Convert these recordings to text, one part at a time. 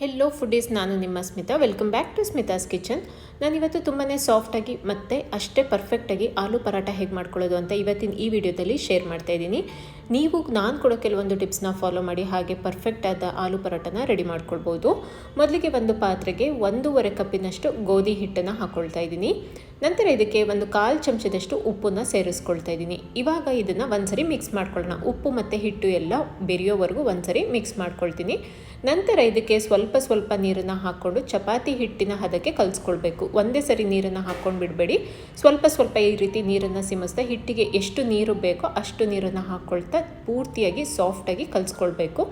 Hello foodies ನಾನು ನಿಮ್ಮ Smita. Welcome back to Smita's kitchen ನಾನಿವತ್ತು ತುಂಬಾ ಸಾಫ್ಟಾಗಿ ಮತ್ತು ಅಷ್ಟೇ ಪರ್ಫೆಕ್ಟಾಗಿ ಆಲೂ ಪರಾಟ ಹೇಗೆ ಮಾಡ್ಕೊಳ್ಳೋದು ಅಂತ ಇವತ್ತಿನ ಈ ವಿಡಿಯೋದಲ್ಲಿ ಶೇರ್ ಮಾಡ್ತಾ ಇದ್ದೀನಿ. ನೀವು, ನಾನು ಕೊಡೋ ಕೆಲವೊಂದು ಟಿಪ್ಸ್ನ ಫಾಲೋ ಮಾಡಿ ಹಾಗೆ ಪರ್ಫೆಕ್ಟ್ ಆದ ಆಲೂ ಪರಾಟನ ರೆಡಿ ಮಾಡ್ಕೊಳ್ಬೋದು. ಮೊದಲಿಗೆ ಒಂದು ಪಾತ್ರೆಗೆ ಒಂದೂವರೆ ಕಪ್ಪಿನಷ್ಟು ಗೋಧಿ ಹಿಟ್ಟನ್ನು ಹಾಕ್ಕೊಳ್ತಾ ಇದ್ದೀನಿ. ನಂತರ ಇದಕ್ಕೆ ಒಂದು ಕಾಲು ಚಮಚದಷ್ಟು ಉಪ್ಪನ್ನು ಸೇರಿಸ್ಕೊಳ್ತಾ ಇದ್ದೀನಿ. ಇವಾಗ ಇದನ್ನು ಒಂದ್ಸರಿ ಮಿಕ್ಸ್ ಮಾಡ್ಕೊಳ್ಳೋಣ. ಉಪ್ಪು ಮತ್ತು ಹಿಟ್ಟು ಎಲ್ಲ ಬೆರೆಯೋವರೆಗೂ ಒಂದ್ಸರಿ ಮಿಕ್ಸ್ ಮಾಡ್ಕೊಳ್ತೀನಿ. ನಂತರ ಇದಕ್ಕೆ ಸ್ವಲ್ಪ ಸ್ವಲ್ಪ ಸ್ವಲ್ಪ ನೀರನ್ನು ಹಾಕ್ಕೊಂಡು ಚಪಾತಿ ಹಿಟ್ಟಿನ ಹದಕ್ಕೆ ಕಲಿಸ್ಕೊಳ್ಬೇಕು. ಒಂದೇ ಸರಿ ನೀರನ್ನು ಹಾಕ್ಕೊಂಡು ಬಿಡಬೇಡಿ. ಸ್ವಲ್ಪ ಸ್ವಲ್ಪ ಈ ರೀತಿ ನೀರನ್ನು ಸಿಮಿಸ್ತಾ ಹಿಟ್ಟಿಗೆ ಎಷ್ಟು ನೀರು ಬೇಕೋ ಅಷ್ಟು ನೀರನ್ನು ಹಾಕ್ಕೊಳ್ತಾ ಪೂರ್ತಿಯಾಗಿ ಸಾಫ್ಟಾಗಿ ಕಲಿಸ್ಕೊಳ್ಬೇಕು.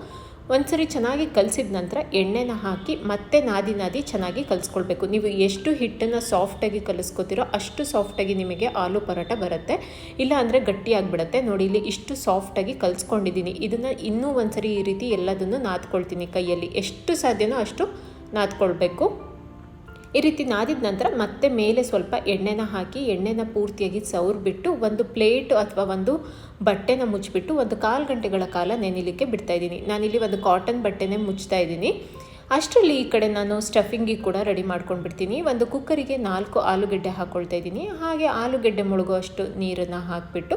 ಒಂದ್ಸರಿ ಚೆನ್ನಾಗಿ ಕಲಸಿದ ನಂತರ ಎಣ್ಣೆನ ಹಾಕಿ ಮತ್ತೆ ನಾದಿ ನಾದಿ ಚೆನ್ನಾಗಿ ಕಲಿಸ್ಕೊಳ್ಬೇಕು. ನೀವು ಎಷ್ಟು ಹಿಟ್ಟನ್ನು ಸಾಫ್ಟಾಗಿ ಕಲಿಸ್ಕೊತೀರೋ ಅಷ್ಟು ಸಾಫ್ಟಾಗಿ ನಿಮಗೆ ಆಲೂ ಪರೋಟ ಬರುತ್ತೆ. ಇಲ್ಲ ಅಂದರೆ ಗಟ್ಟಿಯಾಗಿಬಿಡುತ್ತೆ ನೋಡಿ, ಇಲ್ಲಿ ಇಷ್ಟು ಸಾಫ್ಟಾಗಿ ಕಲಿಸ್ಕೊಂಡಿದ್ದೀನಿ. ಇದನ್ನು ಇನ್ನೂ ಒಂದ್ಸರಿ ಈ ರೀತಿ ಎಲ್ಲದನ್ನು ನಾದ್ಕೊಳ್ತೀನಿ ಕೈಯಲ್ಲಿ. ಎಷ್ಟು ಸಾಧ್ಯನೋ ಅಷ್ಟು ನಾದ್ಕೊಳ್ಬೇಕು. ಈ ರೀತಿ ನಾದಿದ ನಂತರ ಮತ್ತೆ ಮೇಲೆ ಸ್ವಲ್ಪ ಎಣ್ಣೆನ ಹಾಕಿ, ಎಣ್ಣೆನ ಪೂರ್ತಿಯಾಗಿ ಸವರ್ಬಿಟ್ಟು ಒಂದು ಪ್ಲೇಟ್ ಅಥವಾ ಒಂದು ಬಟ್ಟೆನ ಮುಚ್ಚಿಬಿಟ್ಟು ಒಂದು ಕಾಲು ಗಂಟೆಗಳ ಕಾಲ ನೆನಿಲಿಕ್ಕೆ ಬಿಡ್ತಾ ಇದ್ದೀನಿ. ನಾನಿಲ್ಲಿ ಒಂದು ಕಾಟನ್ ಬಟ್ಟೆನೇ ಮುಚ್ತಾ ಇದ್ದೀನಿ. ಅಷ್ಟರಲ್ಲಿ ಈ ಕಡೆ ನಾನು ಸ್ಟಫಿಂಗಿಗೆ ಕೂಡ ರೆಡಿ ಮಾಡ್ಕೊಂಡ್ಬಿಡ್ತೀನಿ. ಒಂದು ಕುಕ್ಕರಿಗೆ ನಾಲ್ಕು ಆಲೂಗೆಡ್ಡೆ ಹಾಕ್ಕೊಳ್ತಾ ಇದ್ದೀನಿ. ಹಾಗೆ ಆಲೂಗೆಡ್ಡೆ ಮುಳುಗುವಷ್ಟು ನೀರನ್ನು ಹಾಕಿಬಿಟ್ಟು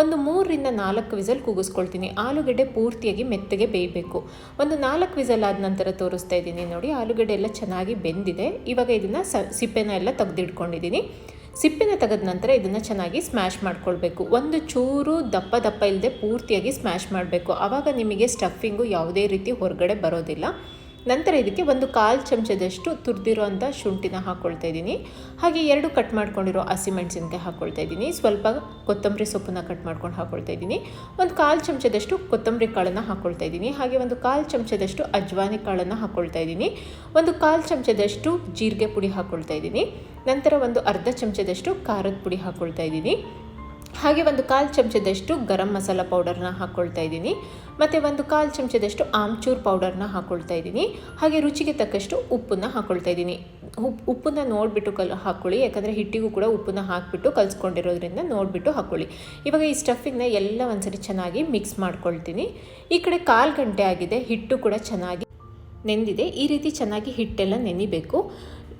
ಒಂದು ಮೂರರಿಂದ ನಾಲ್ಕು ವಿಸಲ್ ಕೂಗಿಸ್ಕೊಳ್ತೀನಿ. ಆಲೂಗಡ್ಡೆ ಪೂರ್ತಿಯಾಗಿ ಮೆತ್ತಗೆ ಬೇಯಬೇಕು. ಒಂದು ನಾಲ್ಕು ವಿಸಲ್ ಆದ ನಂತರ ತೋರಿಸ್ತಾ ಇದ್ದೀನಿ ನೋಡಿ. ಆಲೂಗಡ್ಡೆ ಎಲ್ಲ ಚೆನ್ನಾಗಿ ಬೆಂದಿದೆ. ಇವಾಗ ಇದನ್ನು ಸ, ಸಿಪ್ಪೆನ ಎಲ್ಲ ತೆಗೆದಿಟ್ಕೊಂಡಿದ್ದೀನಿ. ಸಿಪ್ಪೆನ ತೆಗೆದ ನಂತರ ಇದನ್ನು ಚೆನ್ನಾಗಿ ಸ್ಮ್ಯಾಶ್ ಮಾಡ್ಕೊಳ್ಬೇಕು. ಒಂದು ಚೂರು ದಪ್ಪ ದಪ್ಪ ಇಲ್ಲದೆ ಪೂರ್ತಿಯಾಗಿ ಸ್ಮ್ಯಾಶ್ ಮಾಡಬೇಕು. ಆವಾಗ ನಿಮಗೆ ಸ್ಟಫಿಂಗು ಯಾವುದೇ ರೀತಿ ಹೊರಗಡೆ ಬರೋದಿಲ್ಲ. ನಂತರ ಇದಕ್ಕೆ ಒಂದು ಕಾಲು ಚಮಚದಷ್ಟು ತುರಿದಿರೋ ಅಂಥ ಶುಂಠಿನ ಹಾಕ್ಕೊಳ್ತಾ ಇದ್ದೀನಿ. ಹಾಗೆ ಎರಡು ಕಟ್ ಮಾಡ್ಕೊಂಡಿರೋ ಹಸಿಮೆಣಸಿನ್ಕಾಯಿ ಹಾಕ್ಕೊಳ್ತಾ ಇದ್ದೀನಿ. ಸ್ವಲ್ಪ ಕೊತ್ತಂಬರಿ ಸೊಪ್ಪನ್ನ ಕಟ್ ಮಾಡ್ಕೊಂಡು ಹಾಕ್ಕೊಳ್ತಾ ಇದ್ದೀನಿ. ಒಂದು ಕಾಲು ಚಮಚದಷ್ಟು ಕೊತ್ತಂಬರಿ ಕಾಳನ್ನು ಹಾಕ್ಕೊಳ್ತಾ ಇದ್ದೀನಿ. ಹಾಗೆ ಒಂದು ಕಾಲು ಚಮಚದಷ್ಟು ಅಜ್ವಾನಿ ಕಾಳನ್ನು ಹಾಕ್ಕೊಳ್ತಾ ಇದ್ದೀನಿ. ಒಂದು ಕಾಲು ಚಮಚದಷ್ಟು ಜೀರಿಗೆ ಪುಡಿ ಹಾಕ್ಕೊಳ್ತಾ ಇದ್ದೀನಿ. ನಂತರ ಒಂದು ಅರ್ಧ ಚಮಚದಷ್ಟು ಖಾರದ ಪುಡಿ ಹಾಕ್ಕೊಳ್ತಾ ಇದ್ದೀನಿ. ಹಾಗೆ ಒಂದು ಕಾಲು ಚಮಚದಷ್ಟು ಗರಂ ಮಸಾಲ ಪೌಡರ್ನ ಹಾಕ್ಕೊಳ್ತಾ ಇದ್ದೀನಿ. ಮತ್ತು ಒಂದು ಕಾಲು ಚಮಚದಷ್ಟು ಆಮ್ಚೂರ್ ಪೌಡರ್ನ ಹಾಕ್ಕೊಳ್ತಾ ಇದ್ದೀನಿ. ಹಾಗೆ ರುಚಿಗೆ ತಕ್ಕಷ್ಟು ಉಪ್ಪನ್ನು ಹಾಕ್ಕೊಳ್ತಾ ಇದ್ದೀನಿ. ಉಪ್ಪು ಉಪ್ಪನ್ನು ನೋಡಿಬಿಟ್ಟು ಕಲ್ ಹಾಕ್ಕೊಳ್ಳಿ ಯಾಕಂದರೆ ಹಿಟ್ಟಿಗೂ ಕೂಡ ಉಪ್ಪನ್ನು ಹಾಕಿಬಿಟ್ಟು ಕಲಿಸ್ಕೊಂಡಿರೋದ್ರಿಂದ ನೋಡಿಬಿಟ್ಟು ಹಾಕ್ಕೊಳ್ಳಿ ಇವಾಗ ಈ ಸ್ಟಫಿಂಗ್ನ ಎಲ್ಲ ಒಂದ್ಸರಿ ಚೆನ್ನಾಗಿ ಮಿಕ್ಸ್ ಮಾಡ್ಕೊಳ್ತೀನಿ. ಈ ಕಡೆ ಕಾಲು ಗಂಟೆ ಆಗಿದೆ. ಹಿಟ್ಟು ಕೂಡ ಚೆನ್ನಾಗಿ ನೆಂದಿದೆ. ಈ ರೀತಿ ಚೆನ್ನಾಗಿ ಹಿಟ್ಟೆಲ್ಲ ನೆನಿಬೇಕು.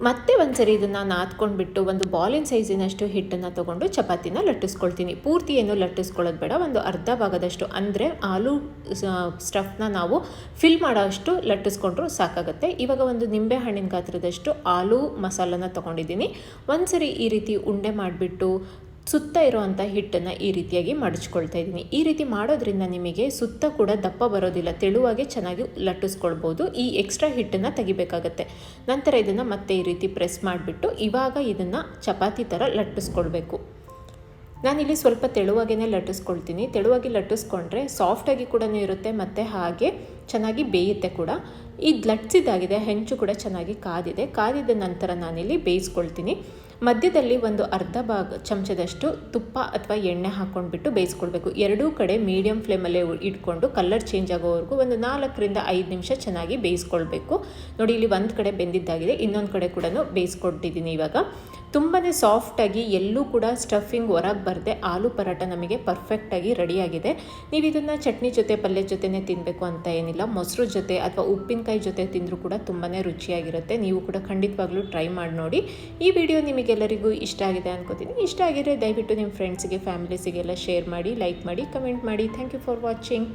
ಮತ್ತೆ ಒಂದ್ಸರಿ ಇದನ್ನು ನಾದ್ಕೊಂಡ್ಬಿಟ್ಟು ಒಂದು ಬಾಲಿನ ಸೈಜಿನಷ್ಟು ಹಿಟ್ಟನ್ನು ತೊಗೊಂಡು ಚಪಾತಿನ ಲಟ್ಟಿಸ್ಕೊಳ್ತೀನಿ. ಪೂರ್ತಿ ಏನು ಲಟ್ಟಿಸ್ಕೊಳ್ಳೋದು ಬೇಡ, ಒಂದು ಅರ್ಧ ಭಾಗದಷ್ಟು. ಅಂದರೆ ಆಲೂ ಸ್ಟಫ್ನ ನಾವು ಫಿಲ್ ಮಾಡೋ ಅಷ್ಟು ಲಟ್ಟಿಸ್ಕೊಂಡ್ರು ಸಾಕಾಗುತ್ತೆ. ಇವಾಗ ಒಂದು ನಿಂಬೆ ಹಣ್ಣಿನ ಗಾತ್ರದಷ್ಟು ಆಲೂ ಮಸಾಲನ ತೊಗೊಂಡಿದ್ದೀನಿ. ಒಂದ್ಸರಿ ಈ ರೀತಿ ಉಂಡೆ ಮಾಡಿಬಿಟ್ಟು ಸುತ್ತ ಇರುವಂಥ ಹಿಟ್ಟನ್ನು ಈ ರೀತಿಯಾಗಿ ಮಡಚ್ಕೊಳ್ತಾ ಇದ್ದೀನಿ. ಈ ರೀತಿ ಮಾಡೋದ್ರಿಂದ ನಿಮಗೆ ಸುತ್ತ ಕೂಡ ದಪ್ಪ ಬರೋದಿಲ್ಲ. ತೆಳುವಾಗೆ ಚೆನ್ನಾಗಿ ಲಟ್ಟಿಸ್ಕೊಳ್ಬೋದು. ಈ ಎಕ್ಸ್ಟ್ರಾ ಹಿಟ್ಟನ್ನು ತೆಗಿಬೇಕಾಗತ್ತೆ. ನಂತರ ಇದನ್ನು ಮತ್ತೆ ಈ ರೀತಿ ಪ್ರೆಸ್ ಮಾಡಿಬಿಟ್ಟು ಇವಾಗ ಇದನ್ನು ಚಪಾತಿ ಥರ ಲಟ್ಟಿಸ್ಕೊಳ್ಬೇಕು. ನಾನಿಲ್ಲಿ ಸ್ವಲ್ಪ ತೆಳುವಾಗೇ ಲಟ್ಟಿಸ್ಕೊಳ್ತೀನಿ. ತೆಳುವಾಗಿ ಲಟ್ಟಿಸ್ಕೊಂಡ್ರೆ ಸಾಫ್ಟಾಗಿ ಕೂಡ ಇರುತ್ತೆ. ಮತ್ತು ಹಾಗೆ ಚೆನ್ನಾಗಿ ಬೇಯುತ್ತೆ ಕೂಡ. ಇದು ಲಟ್ಸಿದಾಗಿದೆ ಹೆಂಚು ಕೂಡ ಚೆನ್ನಾಗಿ ಕಾದಿದೆ. ಕಾದಿದ ನಂತರ ನಾನಿಲ್ಲಿ ಬೇಯಿಸ್ಕೊಳ್ತೀನಿ. ಮಧ್ಯದಲ್ಲಿ ಒಂದು ಅರ್ಧ ಭಾಗ ಚಮಚದಷ್ಟು ತುಪ್ಪ ಅಥವಾ ಎಣ್ಣೆ ಹಾಕ್ಕೊಂಡ್ಬಿಟ್ಟು ಬೇಯಿಸ್ಕೊಳ್ಬೇಕು. ಎರಡೂ ಕಡೆ ಮೀಡಿಯಂ ಫ್ಲೇಮಲ್ಲೇ ಇಟ್ಕೊಂಡು ಕಲರ್ ಚೇಂಜ್ ಆಗೋವರೆಗೂ ಒಂದು ನಾಲ್ಕರಿಂದ ಐದು ನಿಮಿಷ ಚೆನ್ನಾಗಿ ಬೇಯಿಸ್ಕೊಳ್ಬೇಕು. ನೋಡಿ, ಇಲ್ಲಿ ಒಂದು ಕಡೆ ಬೆಂದಿದ್ದಾಗಿದೆ, ಇನ್ನೊಂದು ಕಡೆ ಕೂಡ ಬೇಯಿಸ್ಕೊಟ್ಟಿದ್ದೀನಿ ಇವಾಗ. ತುಂಬಾ ಸಾಫ್ಟಾಗಿ ಎಲ್ಲೂ ಕೂಡ ಸ್ಟಫಿಂಗ್ ಹೊರಗೆ ಬರದೆ ಆಲೂ ಪರಾಟ ನಮಗೆ ಪರ್ಫೆಕ್ಟಾಗಿ ರೆಡಿಯಾಗಿದೆ ನೀವು ಇದನ್ನು ಚಟ್ನಿ ಜೊತೆ, ಪಲ್ಯ ಜೊತೆನೇ ತಿನ್ನಬೇಕು ಅಂತ ಏನಿಲ್ಲ. ಮೊಸರು ಜೊತೆ ಅಥವಾ ಉಪ್ಪಿನಕಾಯಿ ಜೊತೆ ತಿಂದರೂ ಕೂಡ ತುಂಬಾ ರುಚಿಯಾಗಿರುತ್ತೆ. ನೀವು ಕೂಡ ಖಂಡಿತವಾಗ್ಲೂ ಟ್ರೈ ಮಾಡಿ ನೋಡಿ. ಈ ವಿಡಿಯೋ ನಿಮಗೆಲ್ಲರಿಗೂ ಇಷ್ಟ ಆಗಿದೆ ಅನ್ಕೋತೀನಿ. ಇಷ್ಟ ಆಗಿದ್ರೆ ದಯವಿಟ್ಟು ನಿಮ್ಮ ಫ್ರೆಂಡ್ಸಿಗೆ ಫ್ಯಾಮಿಲೀಸಿಗೆಲ್ಲ ಶೇರ್ ಮಾಡಿ ಲೈಕ್ ಮಾಡಿ ಕಮೆಂಟ್ ಮಾಡಿ. Thank you for watching